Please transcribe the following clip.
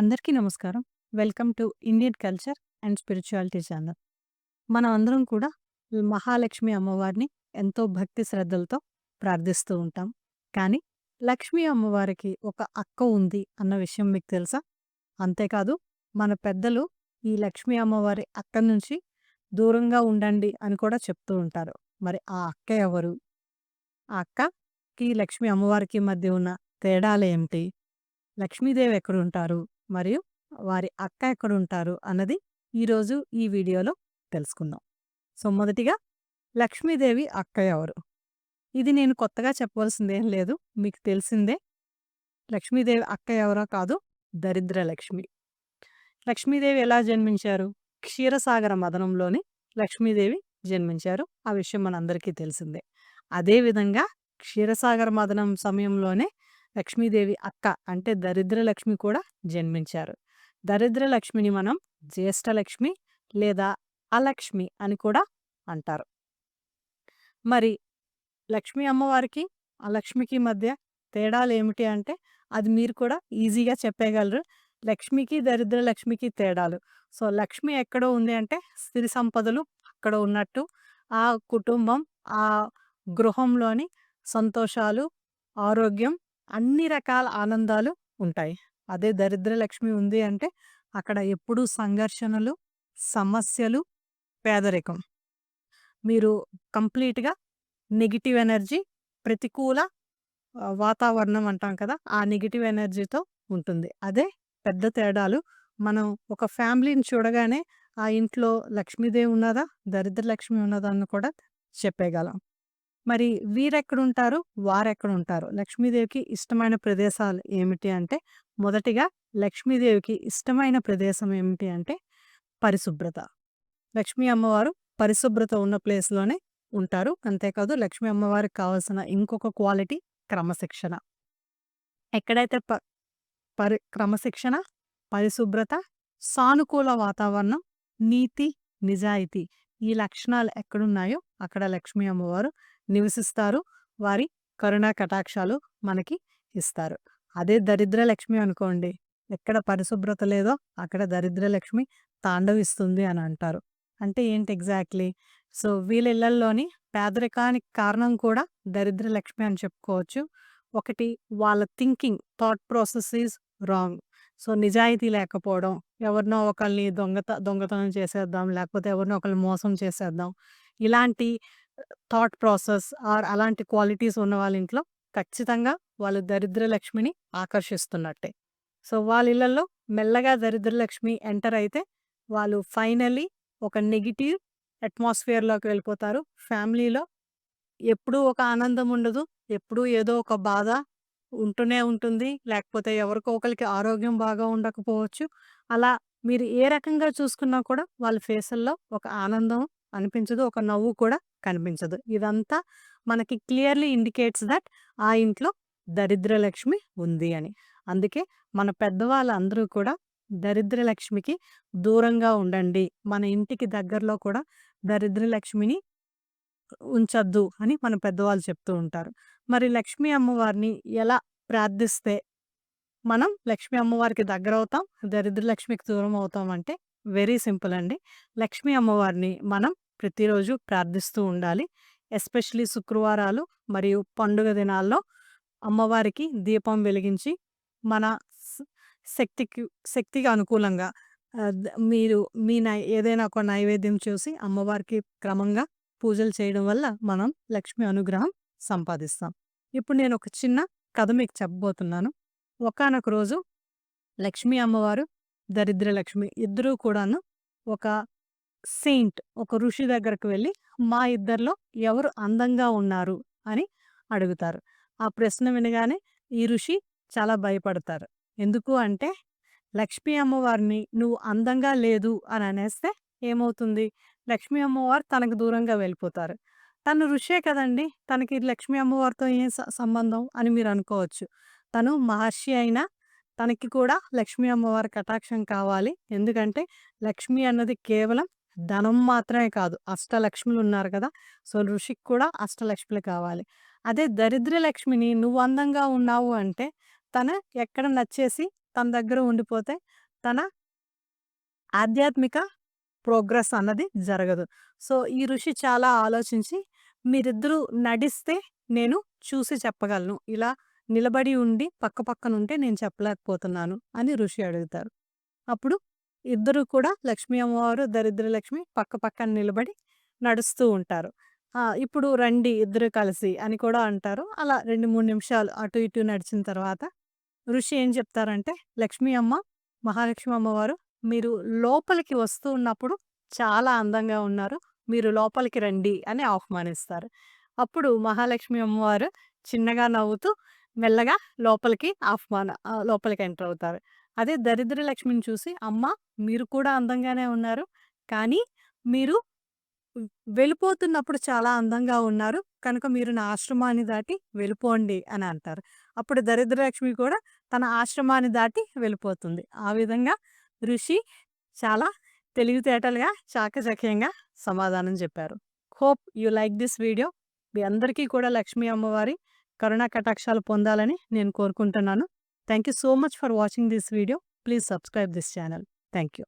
అందరికీ నమస్కారం. Welcome to Indian culture and spirituality channel. మనం అందరం కూడా మహాలక్ష్మి అమ్మవారిని ఎంతో భక్తి శ్రద్ధలతో ప్రార్థిస్తూ ఉంటాం. కానీ లక్ష్మీ అమ్మవారికి ఒక అక్క ఉంది అన్న విషయం మీకు తెలుసా? అంతేకాదు మన పెద్దలు ఈ లక్ష్మీ అమ్మవారి అక్క నుంచి దూరంగా ఉండండి అని కూడా చెప్తూ ఉంటారు. మరి ఆ అక్క ఎవరు? ఆ అక్కకి లక్ష్మీ అమ్మవారికి మధ్య ఉన్న తేడాలేమిటి? లక్ష్మీదేవి ఎక్కడుంటారు? మరియు వారి అక్క ఎక్కడుంటారు? అన్నది ఈరోజు ఈ వీడియోలో తెలుసుకుందాం. సో మొదటిగా లక్ష్మీదేవి అక్క ఎవరు? ఇది నేను కొత్తగా చెప్పవలసిందేం లేదు. మీకు తెలిసిందే. లక్ష్మీదేవి అక్క ఎవరో కాదు దరిద్ర లక్ష్మి. లక్ష్మీదేవి ఎలా జన్మించారు? క్షీరసాగర మదనంలోని లక్ష్మీదేవి జన్మించారు. ఆ విషయం మనందరికీ తెలిసిందే. అదేవిధంగా క్షీరసాగర మదనం సమయంలోనే లక్ష్మీదేవి అక్క అంటే దరిద్ర లక్ష్మి కూడా జన్మించారు. దరిద్ర లక్ష్మిని మనం జ్యేష్ఠలక్ష్మి లేదా అలక్ష్మి అని కూడా అంటారు. మరి లక్ష్మీ అమ్మవారికి, అలక్ష్మికి మధ్య తేడాలు ఏమిటి అంటే అది మీరు కూడా ఈజీగా చెప్పేయగలరు. లక్ష్మికి, దరిద్ర లక్ష్మికి తేడాలు. సో లక్ష్మి ఎక్కడో ఉంది అంటే సిరి సంపదలు అక్కడ ఉన్నట్టు, ఆ కుటుంబం, ఆ గృహంలోని సంతోషాలు, ఆరోగ్యం అన్ని రకాల ఆనందాలు ఉంటాయి. అదే దరిద్ర లక్ష్మి ఉంది అంటే అక్కడ ఎప్పుడూ సంఘర్షణలు, సమస్యలు, పేదరికం. మీరు కంప్లీట్‌గా నెగిటివ్ ఎనర్జీ, ప్రతికూల వాతావరణం అంటాం కదా! ఆ నెగిటివ్ ఎనర్జీతో ఉంటుంది. అదే పెద్ద తేడాలు. మనం ఒక ఫ్యామిలీని చూడగానే ఆ ఇంట్లో లక్ష్మీదేవి ఉన్నదా? దరిద్ర లక్ష్మి ఉన్నదా? అని కూడా చెప్పేయగలం. మరి వీరెక్కడుంటారు? వారెక్కడుంటారు? లక్ష్మీదేవికి ఇష్టమైన ప్రదేశాలు ఏమిటి అంటే మొదటిగా లక్ష్మీదేవికి ఇష్టమైన ప్రదేశం ఏమిటి అంటే పరిశుభ్రత. లక్ష్మీ అమ్మవారు పరిశుభ్రత ఉన్న ప్లేస్‌లోనే ఉంటారు. అంతేకాదు లక్ష్మీ అమ్మవారికి కావాల్సిన ఇంకొక క్వాలిటీ క్రమశిక్షణ. ఎక్కడైతే ప పరి క్రమశిక్షణ, పరిశుభ్రత, సానుకూల వాతావరణం, నీతి, నిజాయితీ ఈ లక్షణాలు ఎక్కడున్నాయో అక్కడ లక్ష్మీ అమ్మవారు నివసిస్తారు. వారి కరుణా కటాక్షాలు మనకి ఇస్తారు. అదే దరిద్ర లక్ష్మి అనుకోండి. ఎక్కడ పరిశుభ్రత లేదో అక్కడ దరిద్ర లక్ష్మి తాండవిస్తుంది అని అంటారు. అంటే ఏంటి ఎగ్జాక్ట్‌లీ? సో వీళ్ళ ఇళ్ళల్లోని పేదరికానికి కారణం కూడా దరిద్ర లక్ష్మి అని చెప్పుకోవచ్చు. ఒకటి వాళ్ళ thinking, thought process is wrong. So నిజాయితీ లేకపోవడం, ఎవరినో ఒకళ్ళని దొంగత దొంగతనం చేసేద్దాం, లేకపోతే ఎవరినో ఒకళ్ళని మోసం చేసేద్దాం. ఇలాంటి థాట్ ప్రాసెస్ ఆర్ అలాంటి క్వాలిటీస్ ఉన్న వాళ్ళ ఇంట్లో ఖచ్చితంగా వాళ్ళు దరిద్ర లక్ష్మిని ఆకర్షిస్తున్నట్టే. సో వాళ్ళ ఇళ్ళలో మెల్లగా దరిద్ర లక్ష్మి ఎంటర్ అయితే వాళ్ళు ఫైనల్లీ ఒక నెగిటివ్ అట్మాస్ఫియర్‌లోకి వెళ్ళిపోతారు. ఫ్యామిలీలో ఎప్పుడూ ఒక ఆనందం ఉండదు. ఎప్పుడూ ఏదో ఒక బాధ ఉంటూనే ఉంటుంది. లేకపోతే ఎవరికో ఒకరికి ఆరోగ్యం బాగా ఉండకపోవచ్చు. అలా మీరు ఏ రకంగా చూసుకున్నా కూడా వాళ్ళ ఫేసుల్లో ఒక ఆనందం అనిపించదు. ఒక నవ్వు కూడా కనిపించదు. ఇదంతా మనకి క్లియర్‌లీ ఇండికేట్స్ దట్ ఆ ఇంట్లో దరిద్రలక్ష్మి ఉంది అని. అందుకే మన పెద్దవాళ్ళందరూ కూడా దరిద్రలక్ష్మికి దూరంగా ఉండండి. మన ఇంటికి దగ్గరలో కూడా దరిద్రలక్ష్మిని ఉంచద్దు అని మన పెద్దవాళ్ళు చెప్తూ ఉంటారు. మరి లక్ష్మీ అమ్మవారిని ఎలా ప్రార్థిస్తే మనం లక్ష్మీ అమ్మవారికి దగ్గరవుతాం, అవుతాం దరిద్రలక్ష్మికి దూరం అవుతాం అంటే వెరీ సింపుల్ అండి. లక్ష్మీ అమ్మవారిని మనం ప్రతిరోజు ప్రార్థిస్తూ ఉండాలి. ఎస్పెషల్లీ శుక్రవారాలు మరియు పండుగ దినాల్లో అమ్మవారికి దీపం వెలిగించి మన శక్తికి శక్తికి అనుకూలంగా మీరు మీ నై ఏదైనా ఒక నైవేద్యం చూసి అమ్మవారికి క్రమంగా పూజలు చేయడం వల్ల మనం లక్ష్మి అనుగ్రహం సంపాదిస్తాం. ఇప్పుడు నేను ఒక చిన్న కథ మీకు చెప్పబోతున్నాను. ఒకానొక రోజు లక్ష్మీ అమ్మవారు, దరిద్ర లక్ష్మి ఇద్దరూ కూడాను ఒక సెయింట్ ఒక ఋషి దగ్గరకు వెళ్ళి మా ఇద్దరిలో ఎవరు అందంగా ఉన్నారు అని అడుగుతారు. ఆ ప్రశ్న వినగానే ఈ ఋషి చాలా భయపడతారు. ఎందుకు అంటే లక్ష్మీ అమ్మవారిని నువ్వు అందంగా లేదు అని అనేస్తే ఏమవుతుంది? లక్ష్మీ అమ్మవారు తనకు దూరంగా వెళ్ళిపోతారు. తను ఋషే కదండీ! తనకి లక్ష్మీ అమ్మవారితో ఏం సంబంధం అని మీరు అనుకోవచ్చు. తను మహర్షి అయినా తనకి కూడా లక్ష్మీ అమ్మవారి కటాక్షం కావాలి. ఎందుకంటే లక్ష్మి అన్నది కేవలం ధనం మాత్రమే కాదు. అష్టలక్ష్ములు ఉన్నారు కదా! సో ఋషికి కూడా అష్టలక్ష్ములు కావాలి. అదే దరిద్ర లక్ష్మిని నువ్వు అందంగా ఉన్నావు అంటే తన ఎక్కడ నచ్చేసి తన దగ్గర ఉండిపోతే తన ఆధ్యాత్మిక ప్రోగ్రెస్ అన్నది జరగదు. సో, ఈ ఋషి చాలా ఆలోచించి మీరిద్దరూ నడిస్తే నేను చూసి చెప్పగలను. ఇలా నిలబడి ఉండి పక్క పక్కనుంటే నేను చెప్పలేకపోతున్నాను అని ఋషి అడుగుతారు. అప్పుడు ఇద్దరు కూడా లక్ష్మీ అమ్మవారు, దరిద్ర లక్ష్మి పక్క పక్కన నిలబడి నడుస్తూ ఉంటారు. ఇప్పుడు రండి ఇద్దరు కలిసి అని కూడా అంటారు. అలా 2, 3 నిమిషాలు అటు ఇటు నడిచిన తర్వాత ఋషి ఏం చెప్తారంటే, లక్ష్మీ అమ్మ, మహాలక్ష్మి అమ్మవారు మీరు లోపలికి వస్తూ ఉన్నప్పుడు చాలా అందంగా ఉన్నారు. మీరు లోపలికి రండి అని ఆహ్వానిస్తారు. అప్పుడు మహాలక్ష్మి అమ్మవారు చిన్నగా నవ్వుతూ మెల్లగా లోపలికి ఆహ్వాన లోపలికి ఎంటర్ అవుతారు. అదే దరిద్ర లక్ష్మిని చూసి అమ్మ మీరు కూడా అందంగానే ఉన్నారు. కానీ మీరు వెళ్ళిపోతున్నప్పుడు చాలా అందంగా ఉన్నారు. కనుక మీరు నా ఆశ్రమాన్ని దాటి వెళ్ళిపోండి అని అంటారు. అప్పుడు దరిద్రలక్ష్మి కూడా తన ఆశ్రమాన్ని దాటి వెళ్ళిపోతుంది. ఆ విధంగా ఋషి చాలా తెలివితేటలుగా, చాకచక్యంగా సమాధానం చెప్పారు. Hope you like this video. మీ అందరికీ కూడా లక్ష్మీ అమ్మవారి కరుణా కటాక్షాలు పొందాలని నేను కోరుకుంటున్నాను. Thank you so much for watching this video. Please subscribe this channel. Thank you.